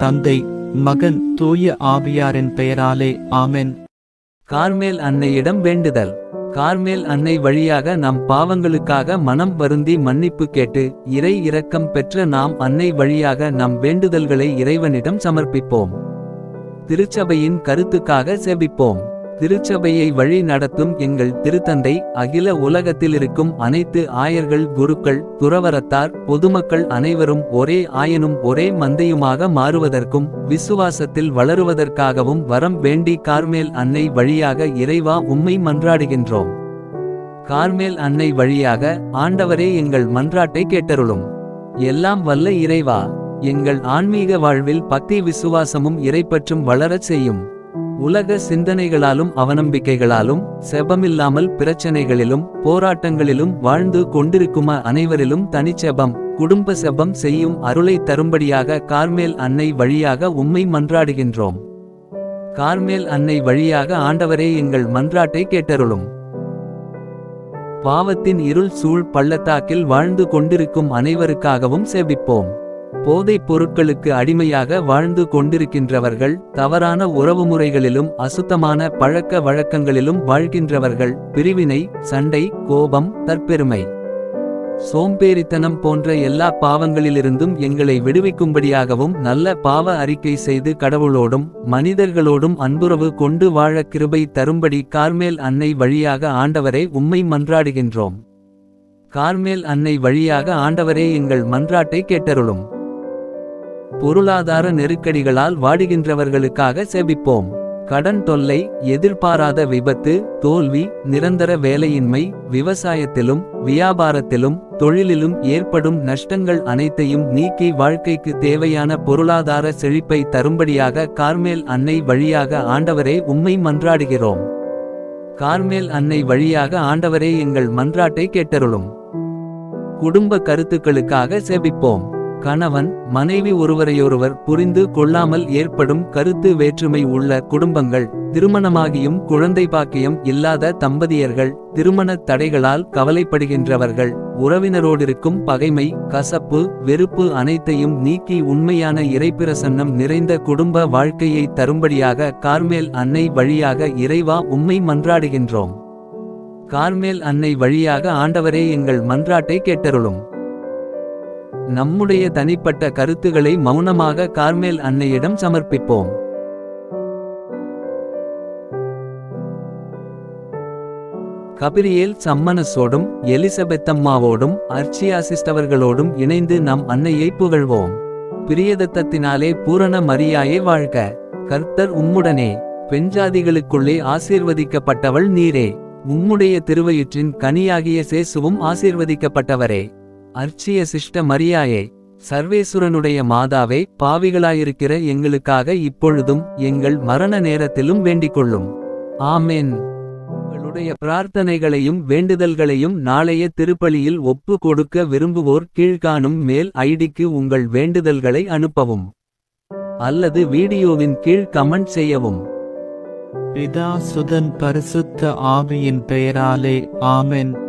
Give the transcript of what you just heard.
தந்தை மகன் தூய ஆவியாரின் பெயராலே ஆமென். கார்மேல் அன்னையிடம் வேண்டுதல். கார்மேல் அன்னை வழியாக நம் பாவங்களுக்காக மனம் வருந்தி மன்னிப்பு கேட்டு இறை இரக்கம் பெற்ற நாம் அன்னை வழியாக நம் வேண்டுதல்களை இறைவனிடம் சமர்ப்பிப்போம். திருச்சபையின் கருத்துக்காக செபிப்போம் திருச்சபையை வழி நடத்தும் எங்கள் திருத்தந்தை அகில உலகத்திலிருக்கும் அனைத்து ஆயர்கள் குருக்கள் துறவரத்தார் பொதுமக்கள் அனைவரும் ஒரே ஆயனும் ஒரே மந்தையுமாக மாறுவதற்கும் விசுவாசத்தில் வளருவதற்காகவும் வரம் வேண்டி கார்மேல் அன்னை வழியாக இறைவா உம்மை மன்றாடுகின்றோம். கார்மேல் அன்னை வழியாக ஆண்டவரே எங்கள் மன்றாட்டை கேட்டருளும். எல்லாம் வல்ல இறைவா எங்கள் ஆன்மீக வாழ்வில் பக்தி விசுவாசமும் இறைப்பற்றும் வளரச் செய்யும். உலக சிந்தனைகளாலும் அவநம்பிக்கைகளாலும் செபமில்லாமல் பிரச்சனைகளிலும் போராட்டங்களிலும் வாழ்ந்து கொண்டிருக்கும அனைவரிலும் தனிச்செபம் குடும்ப செபம் செய்யும் அருளை தரும்படியாக கார்மேல் அன்னை வழியாக உம்மை மன்றாடுகின்றோம். கார்மேல் அன்னை வழியாக ஆண்டவரே எங்கள் மன்றாட்டை கேட்டருளும். பாவத்தின் இருள் சூழ் பள்ளத்தாக்கில் வாழ்ந்து கொண்டிருக்கும் அனைவருக்காகவும் செபிப்போம். போதைப் பொருட்களுக்கு அடிமையாக வாழ்ந்து கொண்டிருக்கின்றவர்கள் தவறான உறவுமுறைகளிலும் அசுத்தமான பழக்க வழக்கங்களிலும் வாழ்கின்றவர்கள் பிரிவினை சண்டை கோபம் தற்பெருமை. சோம்பேறித்தனம் போன்ற எல்லா பாவங்களிலிருந்தும் எங்களை விடுவிக்கும்படியாகவும் நல்ல பாவ அறிக்கை செய்து கடவுளோடும் மனிதர்களோடும் அன்புறவு கொண்டு வாழ கிருபை தரும்படி கார்மேல் அன்னை வழியாக ஆண்டவரே உம்மை மன்றாடுகின்றோம். கார்மேல் அன்னை வழியாக ஆண்டவரே எங்கள் மன்றாட்டை கேட்டருளும். பொருளாதார நெருக்கடிகளால் வாடுகின்றவர்களுக்காக செபிப்போம் கடன் தொல்லை எதிர்பாராத விபத்து தோல்வி நிரந்தர வேலையின்மை விவசாயத்திலும் வியாபாரத்திலும் தொழிலிலும் ஏற்படும் நஷ்டங்கள் அனைத்தையும் நீக்கி வாழ்க்கைக்கு தேவையான பொருளாதார செழிப்பை தரும்படியாக கார்மேல் அன்னை வழியாக ஆண்டவரே உம்மை மன்றாடுகிறோம். கார்மேல் அன்னை வழியாக ஆண்டவரே எங்கள் மன்றாட்டை கேட்டருளும். குடும்ப கருத்துக்களுக்காக செபிப்போம் கணவன் மனைவி ஒருவரையொருவர் புரிந்து கொள்ளாமல் ஏற்படும் கருத்து வேற்றுமை உள்ள குடும்பங்கள் திருமணமாகியும் குழந்தை பாக்கியம் இல்லாத தம்பதியர்கள் திருமணத் தடைகளால் கவலைப்படுகின்றவர்கள் உறவினரோடிருக்கும் பகைமை கசப்பு வெறுப்பு அனைத்தையும் நீக்கி உண்மையான இறைப்பிரசன்னம் நிறைந்த குடும்ப வாழ்க்கையை தரும்படியாக கார்மேல் அன்னை வழியாக இறைவா உம்மை மன்றாடுகின்றோம். கார்மேல் அன்னை வழியாக ஆண்டவரே எங்கள் மன்றாட்டை கேட்டருளும். நம்முடைய தனிப்பட்ட கருத்துகளை மௌனமாக கார்மேல் அன்னையிடம் சமர்ப்பிப்போம். கபிரியேல் சம்மனஸோடும் எலிசபெத்தம்மாவோடும் அர்ச்சியாசிஸ்டவர்களோடும் இணைந்து நம் அன்னையை புகழ்வோம். பிரியதத்தத்தினாலே பூரண மரியாயை வாழ்க. கர்த்தர் உம்முடனே பெண்ஜாதிகளுக்குள்ளே ஆசீர்வதிக்கப்பட்டவள் நீரே. உம்முடைய திருவயிற்றின் கனியாகிய சேசுவும் ஆசீர்வதிக்கப்பட்டவரே. அர்ச்சிய சிஷ்ட மரியாயே சர்வேசுரனுடைய மாதாவே பாவிகளாயிருக்கிற எங்களுக்காக இப்பொழுதும் எங்கள் மரண நேரத்திலும் வேண்டிக்கொள்ளும். ஆமென். உங்களுடைய பிரார்த்தனைகளையும் வேண்டுதல்களையும் நாளைய திருப்பலியில் ஒப்பு கொடுக்க விரும்புவோர் கீழ்காணும் மேல் ஐடிக்கு உங்கள் வேண்டுதல்களை அனுப்பவும். அல்லது வீடியோவின் கீழ் கமெண்ட் செய்யவும். பிதா சுதன் பரிசுத்த ஆவியின் பெயராலே ஆமென்.